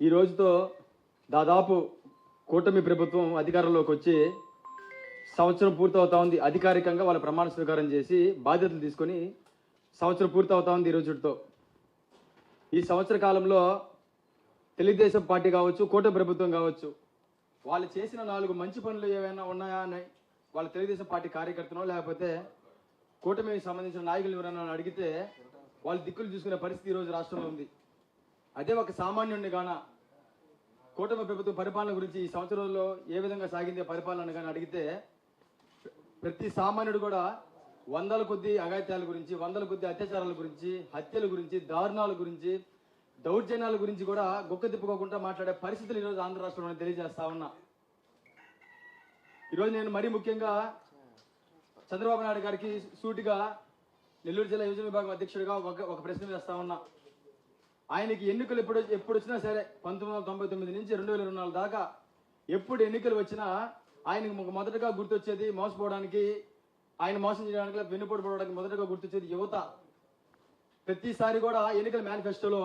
ఈ రోజుతో దాదాపు కూటమి ప్రభుత్వం అధికారంలోకి వచ్చి సంవత్సరం పూర్తవుతా ఉంది. అధికారికంగా వాళ్ళ ప్రమాణ స్వీకారం చేసి బాధ్యతలు తీసుకొని సంవత్సరం పూర్తవుతా ఉంది ఈ రోజుతో. ఈ సంవత్సర కాలంలో తెలుగుదేశం పార్టీ కావచ్చు కూటమి ప్రభుత్వం కావచ్చు వాళ్ళు చేసిన నాలుగు మంచి పనులు ఏమైనా ఉన్నాయా అని వాళ్ళ తెలుగుదేశం పార్టీ కార్యకర్తనో లేకపోతే కూటమికి సంబంధించిన నాయకులు ఎవరైనా అడిగితే వాళ్ళు దిక్కులు చూసుకునే పరిస్థితి ఈరోజు రాష్ట్రంలో ఉంది. అదే ఒక సామాన్యుడిని గాన కూటమి ప్రభుత్వ పరిపాలన గురించి ఈ సంవత్సరంలో ఏ విధంగా సాగింది పరిపాలన కానీ అడిగితే ప్రతి సామాన్యుడు కూడా వందల కొద్ది అగాత్యాల గురించి వందల కొద్ది అత్యాచారాల గురించి హత్యల గురించి దారుణాల గురించి దౌర్జన్యాల గురించి కూడా గొక్క తిప్పుకోకుండా మాట్లాడే పరిస్థితులు ఈరోజు ఆంధ్ర రాష్ట్రంలో తెలియజేస్తా ఉన్నా. ఈరోజు నేను మరీ ముఖ్యంగా చంద్రబాబు నాయుడు గారికి సూటిగా నెల్లూరు జిల్లా యువజన విభాగం అధ్యక్షుడిగా ఒక ఒక ప్రశ్న వేస్తా ఉన్నా. ఆయనకి ఎన్నికలు ఎప్పుడు ఎప్పుడు వచ్చినా సరే పంతొమ్మిది వందల తొంభై తొమ్మిది నుంచి రెండు వేల ఇరవై నాలుగు దాకా ఎప్పుడు ఎన్నికలు వచ్చినా ఆయనకు మొదటగా గుర్తొచ్చేది మోసపోవడానికి ఆయన మోసం చేయడానికి వెన్నుపోటు పడడానికి మొదటగా గుర్తొచ్చేది యువత. ప్రతిసారి కూడా ఎన్నికల మేనిఫెస్టోలో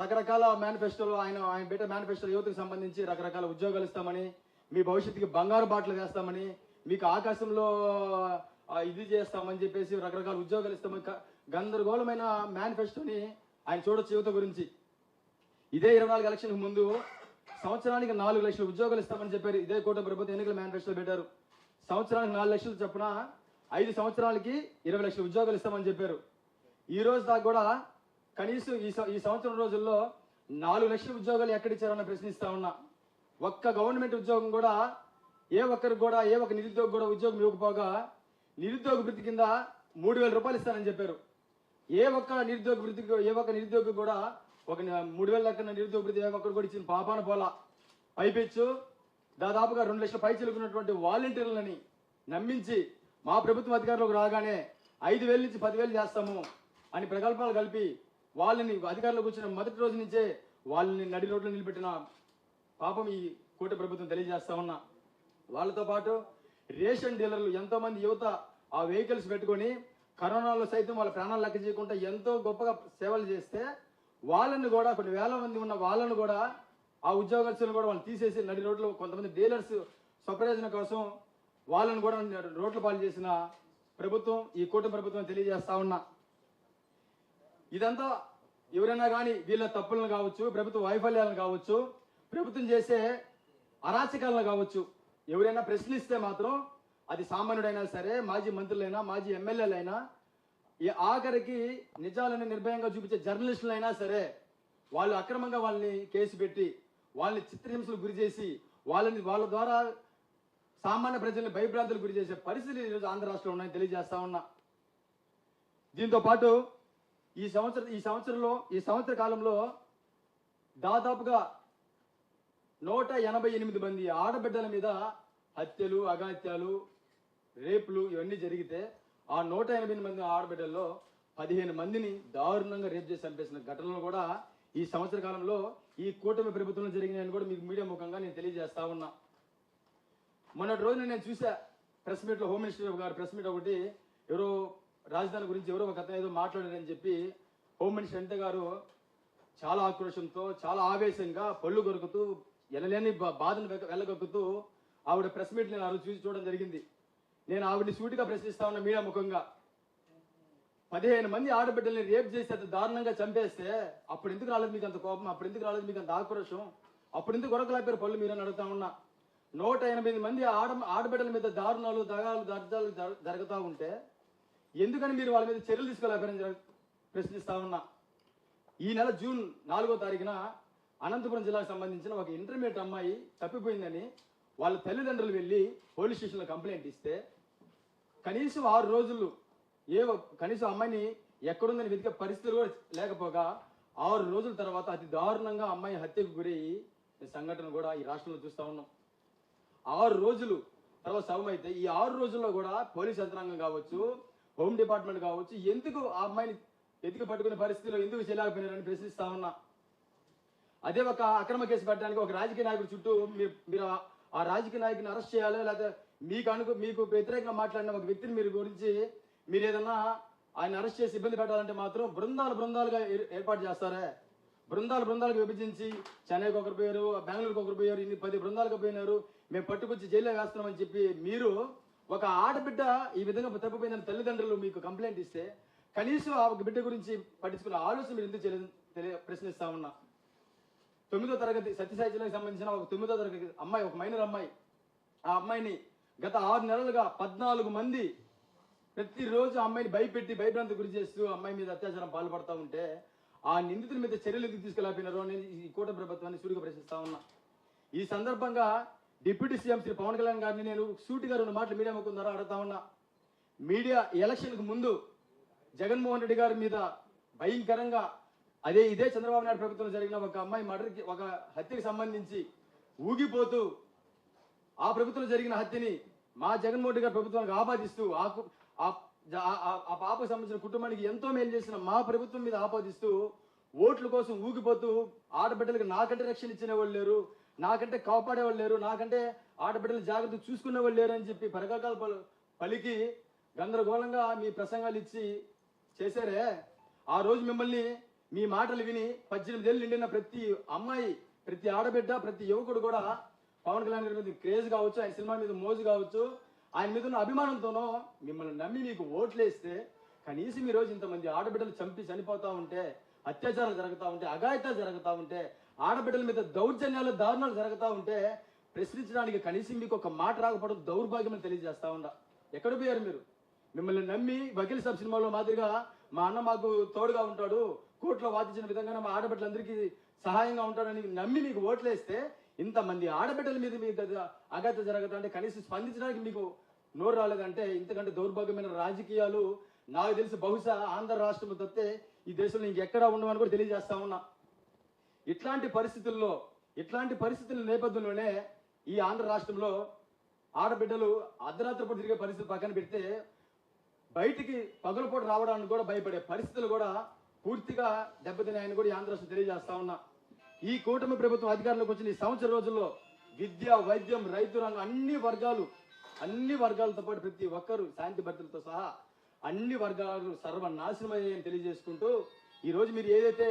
రకరకాల మేనిఫెస్టోలో ఆయన ఆయన పెట్టే మేనిఫెస్టో యువతకు సంబంధించి రకరకాల ఉద్యోగాలు ఇస్తామని మీ భవిష్యత్తుకి బంగారు బాటలు వేస్తామని మీకు ఆకాశంలో ఇది చేస్తామని చెప్పేసి రకరకాల ఉద్యోగాలు ఇస్తామని గందరగోళమైన మేనిఫెస్టోని ఆయన చూడొచ్చు యువత గురించి. ఇదే ఇరవై నాలుగు ఎలక్షన్ ముందు సంవత్సరానికి నాలుగు లక్షల ఉద్యోగాలు ఇస్తామని చెప్పారు. ఇదే కూటమి ప్రభుత్వం ఎన్నికల మేనిఫెస్టో పెట్టారు. సంవత్సరానికి నాలుగు లక్షలు చొప్పున ఐదు సంవత్సరాలకి ఇరవై లక్షల ఉద్యోగాలు ఇస్తామని చెప్పారు. ఈ రోజు దాకా కూడా కనీసం ఈ ఈ సంవత్సరం రోజుల్లో నాలుగు లక్షల ఉద్యోగాలు ఎక్కడిచ్చారన్న ప్రశ్నిస్తా ఉన్నా. ఒక్క గవర్నమెంట్ ఉద్యోగం కూడా ఏ ఒక్కరికి కూడా ఏ ఒక్క నిరుద్యోగి కూడా ఉద్యోగం ఇవ్వకపోగా నిరుద్యోగ వృత్తి కింద మూడు వేల రూపాయలు ఇస్తానని చెప్పారు. ఏ ఒక్క నిరుద్యోగ వృత్తికి ఏ ఒక్క నిరుద్యోగి కూడా ఒక మూడు వేల లెక్కన నిరుద్యోగ వృత్తి ఏ ఒక్కరు కూడా ఇచ్చిన పాపాన పోలా. పైపెచ్చు. దాదాపుగా రెండు లక్షల పై చిలుకున్నటువంటి వాలంటీర్లని నమ్మించి మా ప్రభుత్వం అధికారంలోకి రాగానే ఐదు వేల నుంచి పదివేలు చేస్తాము అని ప్రకల్పాలు కలిపి వాళ్ళని అధికారంలోకి వచ్చిన మొదటి రోజు నుంచే వాళ్ళని నడి రోడ్లు నిలబెట్టిన పాపం ఈ కూట ప్రభుత్వం తెలియజేస్తా ఉన్నా. వాళ్ళతో పాటు రేషన్ డీలర్లు ఎంతోమంది యువత ఆ వెహికల్స్ పెట్టుకొని కరోనాలో సైతం వాళ్ళ ప్రాణాలు లెక్క చేయకుండా ఎంతో గొప్పగా సేవలు చేస్తే వాళ్ళని కూడా కొన్ని వేల మంది ఉన్న వాళ్ళను కూడా ఆ ఉద్యోగస్తులను కూడా వాళ్ళు తీసేసి నడి రోడ్లు కొంతమంది డీలర్స్ స్వప్రయోజనం కోసం వాళ్ళని కూడా రోడ్ల పాలు చేసిన ప్రభుత్వం ఈ కూటమి ప్రభుత్వం తెలియజేస్తా ఉన్నా. ఇదంతా ఎవరైనా కానీ వీళ్ళ తప్పులను కావచ్చు ప్రభుత్వ వైఫల్యాలను కావచ్చు ప్రభుత్వం చేసే అరాచకాలను కావచ్చు ఎవరైనా ప్రశ్నిస్తే మాత్రం అది సామాన్యుడైనా సరే మాజీ మంత్రులైనా మాజీ ఎమ్మెల్యేలైనా ఈ ఆఖరికి నిజాలను నిర్భయంగా చూపించే జర్నలిస్టులైనా సరే వాళ్ళు అక్రమంగా వాళ్ళని కేసు పెట్టి వాళ్ళని చిత్రహింసలు గురి చేసి వాళ్ళని వాళ్ళ ద్వారా సామాన్య ప్రజల్ని భయభ్రాంతులు గురి చేసే పరిస్థితులు ఈరోజు ఆంధ్ర రాష్ట్రంలో ఉన్నాయని తెలియజేస్తా ఉన్నా. దీంతో పాటు ఈ సంవత్సరం ఈ సంవత్సరంలో ఈ సంవత్సర కాలంలో దాదాపుగా నూట ఎనభై ఎనిమిది మంది ఆడబిడ్డల మీద హత్యలు అగాత్యాలు రేపులు ఇవన్నీ జరిగితే ఆ నూట ఎనభై ఎనిమిది మంది ఆడబిడ్డల్లో పదిహేను మందిని దారుణంగా రేపు చేసి చంపేసిన ఘటనలు కూడా ఈ సంవత్సర కాలంలో ఈ కూటమి ప్రభుత్వంలో జరిగినాయని కూడా మీకు మీడియా ముఖంగా నేను తెలియజేస్తా ఉన్నా. మొన్నటి రోజున నేను చూసా ప్రెస్ మీట్లో హోమ్ మినిస్టర్ గారు ప్రెస్ మీట్ ఒకటి ఎవరో రాజధాని గురించి ఎవరో ఒక ఏదో మాట్లాడారని చెప్పి హోమ్ మినిస్టర్ అనిత గారు చాలా ఆక్రోషంతో చాలా ఆవేశంగా పళ్ళు కొరుకుతూ ఎనలేని బా- బాధను వెళ్ళగొక్కుతూ ఆవిడ ప్రెస్ మీట్ నేను ఆ రోజు చూసి చూడడం జరిగింది. నేను ఆవిడని సూటిగా ప్రశ్నిస్తా ఉన్న మీడియా ముఖంగా. పదిహేను మంది ఆడబిడ్డల్ని రేప్ చేసి అంత దారుణంగా చంపేస్తే అప్పుడు ఎందుకు రాలేదు మీకు అంత కోపం? అప్పుడు ఎందుకు రాలేదు మీకు అంత ఆక్రోషం? అప్పుడు ఎందుకు కొరకలేపారు పళ్ళు మీరని అడుగుతా ఉన్నా. నూట ఎనిమిది మంది ఆడ ఆడబిడ్డల మీద దారుణాలు దగాలు దర్జాలు జరుగుతూ ఉంటే ఎందుకని మీరు వాళ్ళ మీద చర్యలు తీసుకోలేపారని ప్రశ్నిస్తా ఉన్నా. ఈ నెల జూన్ నాలుగో తారీఖున అనంతపురం జిల్లాకు సంబంధించిన ఒక ఇంటర్మీడియట్ అమ్మాయి తప్పిపోయిందని వాళ్ళ తల్లిదండ్రులు వెళ్ళి పోలీస్ స్టేషన్లో కంప్లైంట్ ఇస్తే కనీసం ఆరు రోజులు ఏ కనీసం అమ్మాయిని ఎక్కడుందని వెతికే పరిస్థితులు కూడా లేకపోగా ఆరు రోజుల తర్వాత అతి దారుణంగా అమ్మాయి హత్యకు గురయ్యి సంఘటన కూడా ఈ రాష్ట్రంలో చూస్తా ఉన్నాం. ఆరు రోజులు తర్వాత శవం అయితే ఈ ఆరు రోజుల్లో కూడా పోలీస్ యంత్రాంగం కావచ్చు హోమ్ డిపార్ట్మెంట్ కావచ్చు ఎందుకు ఆ అమ్మాయిని ఎతికి పట్టుకునే పరిస్థితిలో ఎందుకు చేయలేకపోయినారని ప్రశ్నిస్తా ఉన్నా. అదే ఒక అక్రమ కేసు పెట్టడానికి ఒక రాజకీయ నాయకుడు చుట్టూ మీరు మీరు ఆ- రాజకీయ నాయకుని అరెస్ట్ చేయాలి లేకపోతే మీకు అనుకు మీకు వ్యతిరేకంగా మాట్లాడిన ఒక వ్యక్తిని మీరు గురించి మీరు ఏదన్నా ఆయన అరెస్ట్ చేసి ఇబ్బంది పెట్టాలంటే మాత్రం బృందాలు బృందాలుగా ఏర్- ఏర్పాటు చేస్తారే? బృందాలు బృందాలకు విభజించి చెన్నైకి ఒకరు పోయారు బెంగళూరుకి ఒకరు పోయారు ఇన్ని పది బృందాలకు పోయినారు మేము పట్టుకొచ్చి జైల్లో వేస్తున్నామని చెప్పి మీరు ఒక ఆడబిడ్డ ఈ విధంగా తప్పిపోయిందని తల్లిదండ్రులు మీకు కంప్లైంట్ ఇస్తే కనీసం ఆ ఒక బిడ్డ గురించి పట్టించుకున్న ఆలోచన మీరు ఎందుకు తెలియ ప్రశ్నిస్తా ఉన్నా. తొమ్మిదో తరగతి సత్యసాయి జిల్లాకి సంబంధించిన ఒక తొమ్మిదో తరగతి అమ్మాయి ఒక మైనర్ అమ్మాయి. ఆ అమ్మాయిని గత ఆరు నెలలుగా పద్నాలుగు మంది ప్రతిరోజు అమ్మాయిని భయపెట్టి భయభ్రాంతి గురి చేస్తూ అమ్మాయి మీద అత్యాచారం పాల్పడతా ఉంటే ఆ నిందితుల మీద చర్యలు ఎందుకు తీసుకెళ్ళకపోయినారో నేను ఈ కూటమి ప్రభుత్వాన్ని సూటిగా ప్రశ్నిస్తా ఉన్నా. ఈ సందర్భంగా డిప్యూటీ సీఎం శ్రీ పవన్ కళ్యాణ్ గారిని నేను సూటిగా రెండు మాటలు మీడియా ముకుందారో అడుగుతా ఉన్నా. మీడియా ఎలక్షన్కు ముందు జగన్మోహన్ రెడ్డి గారి మీద భయంకరంగా అదే ఇదే చంద్రబాబు నాయుడు ప్రభుత్వంలో జరిగిన ఒక అమ్మాయి మర్డర్కి ఒక హత్యకి సంబంధించి ఊగిపోతూ ఆ ప్రభుత్వంలో జరిగిన హత్యని మా జగన్మోహన్ రెడ్డి గారి ప్రభుత్వానికి ఆపాదిస్తూ ఆ ఆ- పాపకు సంబంధించిన కుటుంబానికి ఎంతో మేలు చేసిన మా ప్రభుత్వం మీద ఆపాదిస్తూ ఓట్ల కోసం ఊగిపోతూ ఆడబిడ్డలకు నాకంటే రక్షణ ఇచ్చిన వాళ్ళు లేరు నాకంటే కాపాడే వాళ్ళు లేరు నాకంటే ఆడబిడ్డలు జాగ్రత్త చూసుకునే వాళ్ళు లేరు అని చెప్పి పరకాకాలు పలికి గందరగోళంగా మీ ప్రసంగాలు ఇచ్చి చేశారే. ఆ రోజు మిమ్మల్ని మీ మాటలు విని పద్దెనిమిది ఏళ్ళు నిండిన ప్రతి అమ్మాయి ప్రతి ఆడబిడ్డ ప్రతి యువకుడు కూడా పవన్ కళ్యాణ్ గారి మీద క్రేజ్ కావచ్చు ఆయన సినిమా మీద మోజు కావచ్చు ఆయన మీద ఉన్న అభిమానంతోనో మిమ్మల్ని నమ్మి మీకు ఓట్లేస్తే కనీసం ఈ రోజు ఇంతమంది ఆడబిడ్డలు చంపి చనిపోతా ఉంటే అత్యాచారాలు జరుగుతూ ఉంటే అఘాయితాలు జరుగుతూ ఉంటే ఆడబిడ్డల మీద దౌర్జన్యాలు దారుణాలు జరుగుతూ ఉంటే ప్రశ్నించడానికి కనీసం మీకు ఒక మాట రాకపోవడం దౌర్భాగ్యం తెలియజేస్తా ఉండా. ఎక్కడ పోయారు మీరు? మిమ్మల్ని నమ్మి వకీల్ సబ్ సినిమాలో మాదిరిగా మా అన్న మాకు తోడుగా ఉంటాడు కోర్టులో వాదించిన విధంగా మా ఆడబిడ్డలందరికీ సహాయంగా ఉంటాడని నమ్మి మీకు ఓట్లేస్తే ఇంతమంది ఆడబిడ్డల మీద మీకు అగత జరగదు అంటే కనీసం స్పందించడానికి మీకు నోరు రాలేదంటే ఇంతకంటే దౌర్భాగ్యమైన రాజకీయాలు నాకు తెలిసి బహుశా ఆంధ్ర రాష్ట్రం తప్పితే ఈ దేశంలో ఇంకెక్కడా ఉండమని కూడా తెలియజేస్తా ఉన్నా. ఇట్లాంటి పరిస్థితుల్లో ఇట్లాంటి పరిస్థితుల నేపథ్యంలోనే ఈ ఆంధ్ర రాష్ట్రంలో ఆడబిడ్డలు అర్ధరాత్రి పూట తిరిగే పరిస్థితి పక్కన పెడితే బయటికి పగలపూట రావడానికి కూడా భయపడే పరిస్థితులు కూడా పూర్తిగా దెబ్బతినాయని కూడా ఈ తెలియజేస్తా ఉన్నా. ఈ కూటమి ప్రభుత్వం అధికారంలోకి వచ్చిన ఈ సంవత్సర రోజుల్లో విద్య వైద్యం రైతు రంగం అన్ని వర్గాలు అన్ని వర్గాలతో పాటు ప్రతి ఒక్కరు శాంతి భద్రతతో సహా అన్ని వర్గాలు సర్వనాశనమయ్యాయని తెలియజేసుకుంటూ ఈరోజు మీరు ఏదైతే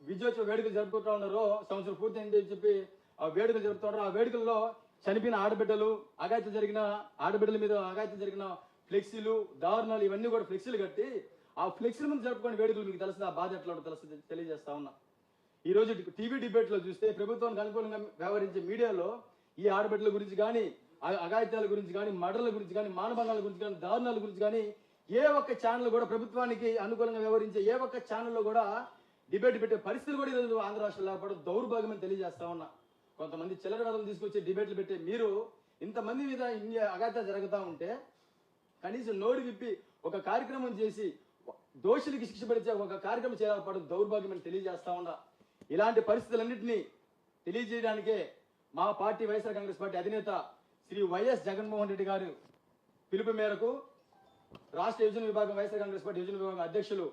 విజయోత్సవ వేడుకలు జరుపుకుంటా ఉన్నారో సంవత్సరం పూర్తయింది అని చెప్పి ఆ వేడుకలు జరుపుతున్నారో ఆ వేడుకల్లో చనిపోయిన ఆడబిడ్డలు అగాయత జరిగిన ఆడబిడ్డల మీద అగాయత జరిగిన ఫ్లెక్సీలు దారుణాలు ఇవన్నీ కూడా ఫ్లెక్సీలు కట్టి ఆ ఫ్లెక్సీల ముందు జరుపుకునే వేడుకలు మీకు తెలిసిన ఆ బాధ ఎట్లా ఉంటుందో తెలియజేస్తా ఉన్నా. ఈ రోజు టీవీ డిబేట్లో చూస్తే ప్రభుత్వానికి అనుకూలంగా వ్యవహరించే మీడియాలో ఈ ఆడబిడ్డల గురించి కానీ అగాయిత్యాల గురించి కానీ మర్డర్ల గురించి కానీ మానభంగాల గురించి కానీ దారుణాల గురించి కానీ ఏ ఒక్క ఛానల్ కూడా ప్రభుత్వానికి అనుకూలంగా వ్యవహరించే ఏ ఒక్క ఛానల్లో కూడా డిబేట్ పెట్టే పరిస్థితులు కూడా ఈరోజు ఆంధ్ర రాష్ట్రంలో లేకపోవడం దౌర్భాగ్యం తెలియజేస్తా ఉన్నా. కొంతమంది చిల్లరవాదం తీసుకొచ్చి డిబేట్లు పెట్టే మీరు ఇంతమంది మీద ఇన్ని అగాయిత్యాలు జరుగుతూ ఉంటే కనీసం నోరు విప్పి ఒక కార్యక్రమం చేసి దోషులకి శిక్ష పడిచే ఒక కార్యక్రమం చేయాలపడం దౌర్భాగ్యం అని తెలియజేస్తా ఉన్నా. ఇలాంటి పరిస్థితులన్నింటినీ తెలియజేయడానికే మా పార్టీ వైఎస్ఆర్ కాంగ్రెస్ పార్టీ అధినేత శ్రీ వైఎస్ జగన్మోహన్ రెడ్డి గారు పిలుపు మేరకు రాష్ట్ర యువజన విభాగం వైఎస్ఆర్ కాంగ్రెస్ పార్టీ యువజన విభాగం అధ్యక్షులు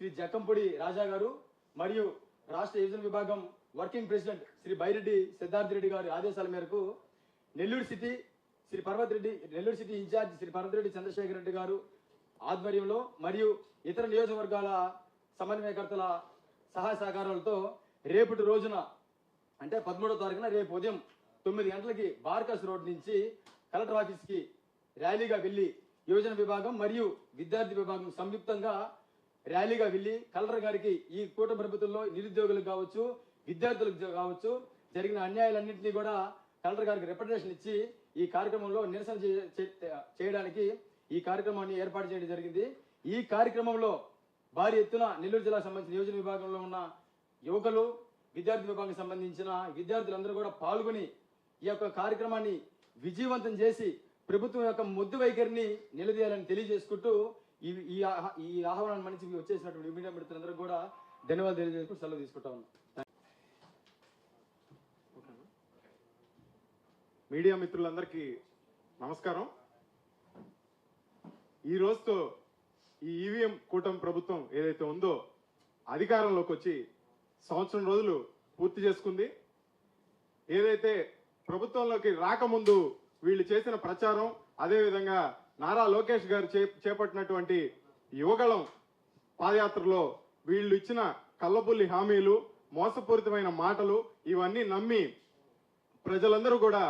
శ్రీ జక్కంపూడి రాజా గారు మరియు రాష్ట్ర యువజన విభాగం వర్కింగ్ ప్రెసిడెంట్ శ్రీ బైరెడ్డి సిద్ధార్థ రెడ్డి గారి ఆదేశాల మేరకు Nellore city Shri Parvath Reddy Nellore city incharge Shri Parvath Reddy Chandrasekhar Reddy గారు ఆధ్వర్యంలో మరియు ఇతర నియోజకవర్గాల సమన్వయకర్తల సహాయ సహకారాలతో రేపటి రోజున అంటే పదమూడో తారీఖున రేపు ఉదయం తొమ్మిది గంటలకి బార్కస్ రోడ్ నుంచి కలెక్టర్ ఆఫీస్కి ర్యాలీగా వెళ్ళి యువజన విభాగం మరియు విద్యార్థి విభాగం సంయుక్తంగా ర్యాలీగా వెళ్ళి కలెక్టర్ గారికి ఈ కూటమి ప్రభుత్వంలో నిరుద్యోగులకు కావచ్చు విద్యార్థులకు కావచ్చు జరిగిన అన్యాయాలన్నింటినీ కూడా కలెక్టర్ గారికి రిప్రజెంటేషన్ ఇచ్చి ఈ కార్యక్రమంలో నిరసన చేయడానికి ఈ కార్యక్రమాన్ని ఏర్పాటు చేయడం జరిగింది. ఈ కార్యక్రమంలో భారీ ఎత్తున నెల్లూరు జిల్లాకు సంబంధించిన నియోజక విభాగంలో ఉన్న యువకులు విద్యార్థి విభాగం సంబంధించిన విద్యార్థులందరూ కూడా పాల్గొని ఈ యొక్క కార్యక్రమాన్ని విజయవంతం చేసి ప్రభుత్వం యొక్క మొద్దు వైఖరిని నిలదీయాలని తెలియజేసుకుంటూ ఈ ఈ ఆహ్వానం ఈ మనిషి వచ్చేసినటువంటి మీడియా మిత్రులందరూ కూడా ధన్యవాదాలు తెలియజేసుకుంటూ సెలవు తీసుకుంటా ఉన్నాం. మీడియా మిత్రులందరికీ నమస్కారం. ఈ రోజుతో ఈ ఈవీఎం కూటమి ప్రభుత్వం ఏదైతే ఉందో అధికారంలోకి వచ్చి సంవత్సరం రోజులు పూర్తి చేసుకుంది. ఏదైతే ప్రభుత్వంలోకి రాకముందు వీళ్ళు చేసిన ప్రచారం అదేవిధంగా నారా లోకేష్ గారు చే చేపట్టినటువంటి యువగళం పాదయాత్రలో వీళ్ళు ఇచ్చిన కల్లబుల్లి హామీలు మోసపూరితమైన మాటలు ఇవన్నీ నమ్మి ప్రజలందరూ కూడా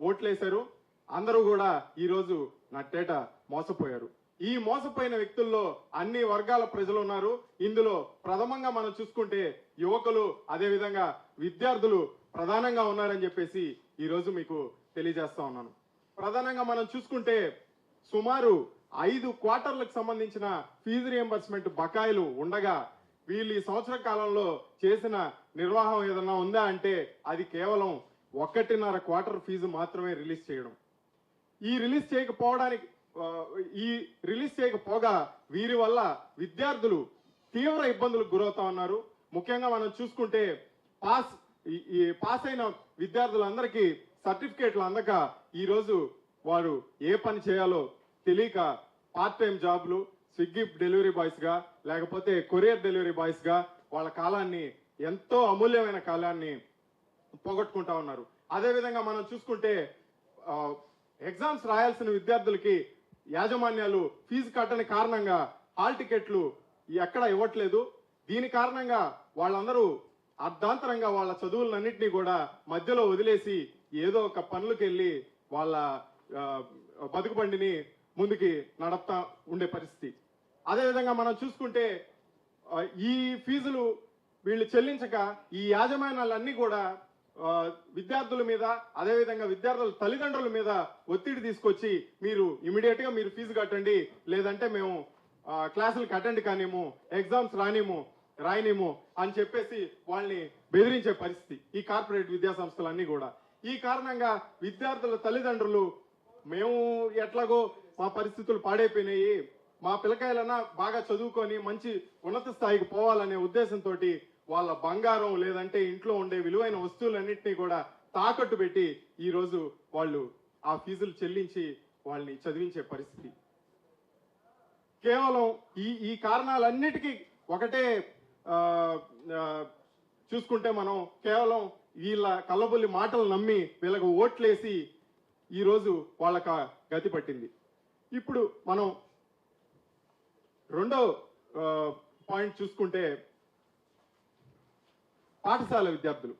ఓట్లేశారు. అందరూ కూడా ఈరోజు నట్టేట మోసపోయారు. ఈ మోసపోయిన వ్యక్తుల్లో అన్ని వర్గాల ప్రజలు ఉన్నారు. ఇందులో ప్రథమంగా మనం చూసుకుంటే యువకులు అదేవిధంగా విద్యార్థులు ప్రధానంగా ఉన్నారని చెప్పేసి ఈరోజు మీకు తెలియజేస్తా ఉన్నాను. ప్రధానంగా మనం చూసుకుంటే సుమారు ఐదు క్వార్టర్లకు సంబంధించిన ఫీజు రియంబర్స్మెంట్ బకాయిలు ఉండగా వీళ్ళు ఈ సంవత్సర కాలంలో చేసిన నిర్వాహం ఏదన్నా ఉందా అంటే అది కేవలం ఒకటిన్నర క్వార్టర్ ఫీజు మాత్రమే రిలీజ్ చేయడం. ఈ రిలీజ్ చేయకపోవడానికి ఈ రిలీజ్ చేయకపోగా వీరి వల్ల విద్యార్థులు తీవ్ర ఇబ్బందులకు గురవుతా ఉన్నారు. ముఖ్యంగా మనం చూసుకుంటే పాస్ ఈ- పాస్ అయిన విద్యార్థులందరికీ సర్టిఫికేట్లు అందక ఈరోజు వారు ఏ పని చేయాలో తెలియక పార్ట్ టైం జాబ్లు స్విగ్గీ డెలివరీ బాయ్స్గా లేకపోతే కొరియర్ డెలివరీ బాయ్స్గా వాళ్ళ కాలాన్ని ఎంతో అమూల్యమైన కాలాన్ని పోగొట్టుకుంటా ఉన్నారు. అదేవిధంగా మనం చూసుకుంటే ఎగ్జామ్స్ రాయాల్సిన విద్యార్థులకి యాజమాన్యాలు ఫీజు కట్టని కారణంగా హాల్ టికెట్లు ఎక్కడ ఇవ్వట్లేదు. దీని కారణంగా వాళ్ళందరూ అర్ధాంతరంగా వాళ్ళ చదువులన్నింటినీ కూడా మధ్యలో వదిలేసి ఏదో ఒక పనులకు వెళ్ళి వాళ్ళ బతుకుబండిని బతుకు బండిని ముందుకి నడపతా ఉండే పరిస్థితి. అదేవిధంగా మనం చూసుకుంటే ఈ ఫీజులు వీళ్ళు చెల్లించక ఈ యాజమాన్యాలన్నీ కూడా విద్యార్థుల మీద అదేవిధంగా విద్యార్థుల తల్లిదండ్రుల మీద ఒత్తిడి తీసుకొచ్చి మీరు ఇమీడియట్గా మీరు ఫీజు కట్టండి లేదంటే మేము క్లాసులకు అటెండ్ కానిము ఎగ్జామ్స్ రానిము రాయనేమో అని చెప్పేసి వాళ్ళని బెదిరించే పరిస్థితి ఈ కార్పొరేట్ విద్యా సంస్థలన్నీ కూడా. ఈ కారణంగా విద్యార్థుల తల్లిదండ్రులు మేము ఎట్లాగో మా పరిస్థితులు పాడైపోయినాయి మా పిల్లకాయలన్నా బాగా చదువుకొని మంచి ఉన్నత స్థాయికి పోవాలనే ఉద్దేశంతో వాళ్ళ బంగారం లేదంటే ఇంట్లో ఉండే విలువైన వస్తువులన్నింటినీ కూడా తాకట్టు పెట్టి ఈరోజు వాళ్ళు ఆ ఫీజులు చెల్లించి వాళ్ళని చదివించే పరిస్థితి. కేవలం ఈ ఈ కారణాలన్నిటికీ ఒకటే చూసుకుంటే మనం కేవలం వీళ్ళ కళ్ళబుల్లి మాటలు నమ్మి వీళ్ళకు ఓట్లేసి ఈరోజు వాళ్ళక గతి పట్టింది. ఇప్పుడు మనం రెండో పాయింట్ చూసుకుంటే పాఠశాల విద్యార్థులు.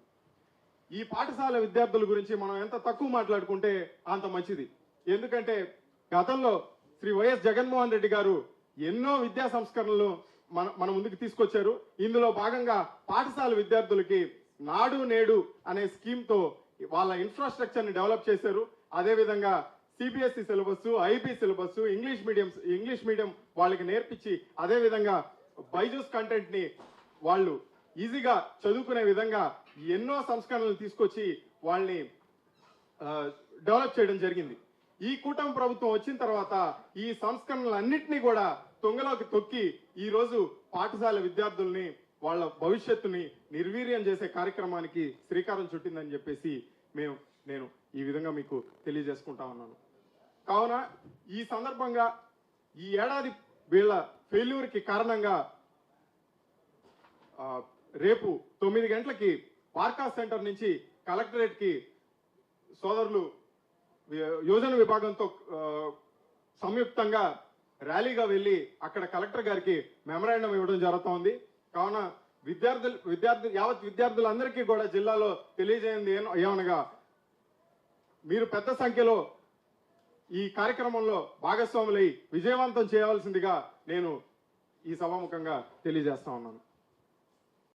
ఈ పాఠశాల విద్యార్థుల గురించి మనం ఎంత తక్కువ మాట్లాడుకుంటే అంత మంచిది. ఎందుకంటే గతంలో శ్రీ వైఎస్ జగన్మోహన్ రెడ్డి గారు ఎన్నో విద్యా సంస్కరణలు మన మన ముందుకు తీసుకొచ్చారు. ఇందులో భాగంగా పాఠశాల విద్యార్థులకి నాడు నేడు అనే స్కీమ్తో వాళ్ళ ఇన్ఫ్రాస్ట్రక్చర్ని డెవలప్ చేశారు. అదేవిధంగా CBSE syllabus IP syllabus English medium English medium వాళ్ళకి నేర్పించి అదే విధంగా బైజూస్ కంటెంట్ని వాళ్ళు ఈజీగా చదువుకునే విధంగా ఎన్నో సంస్కరణలు తీసుకొచ్చి వాళ్ళని డెవలప్ చేయడం జరిగింది. ఈ కూటమి ప్రభుత్వం వచ్చిన తర్వాత ఈ సంస్కరణలన్నింటినీ కూడా తొంగలోకి తొక్కి ఈరోజు పాఠశాల విద్యార్థుల్ని వాళ్ళ భవిష్యత్తుని నిర్వీర్యం చేసే కార్యక్రమానికి శ్రీకారం చుట్టిందని చెప్పేసి మేము నేను ఈ విధంగా మీకు తెలియజేసుకుంటా ఉన్నాను. కావున ఈ సందర్భంగా ఈ ఏడాది వీళ్ళ ఫెయిల్యూర్కి కారణంగా రేపు తొమ్మిది గంటలకి వార్కా సెంటర్ నుంచి కలెక్టరేట్కి సోదరులు యోజన విభాగంతో సంయుక్తంగా ర్యాలీగా వెళ్ళి అక్కడ కలెక్టర్ గారికి మెమరాండం ఇవ్వడం జరుగుతోంది. కావున విద్యార్థులు విద్యార్థి యావత్ విద్యార్థులందరికీ కూడా జిల్లాలో తెలియజేయండి ఏమనగా మీరు పెద్ద సంఖ్యలో ఈ కార్యక్రమంలో భాగస్వాములై విజయవంతం చేయవలసిందిగా నేను ఈ సభాముఖంగా తెలియజేస్తా ఉన్నాను.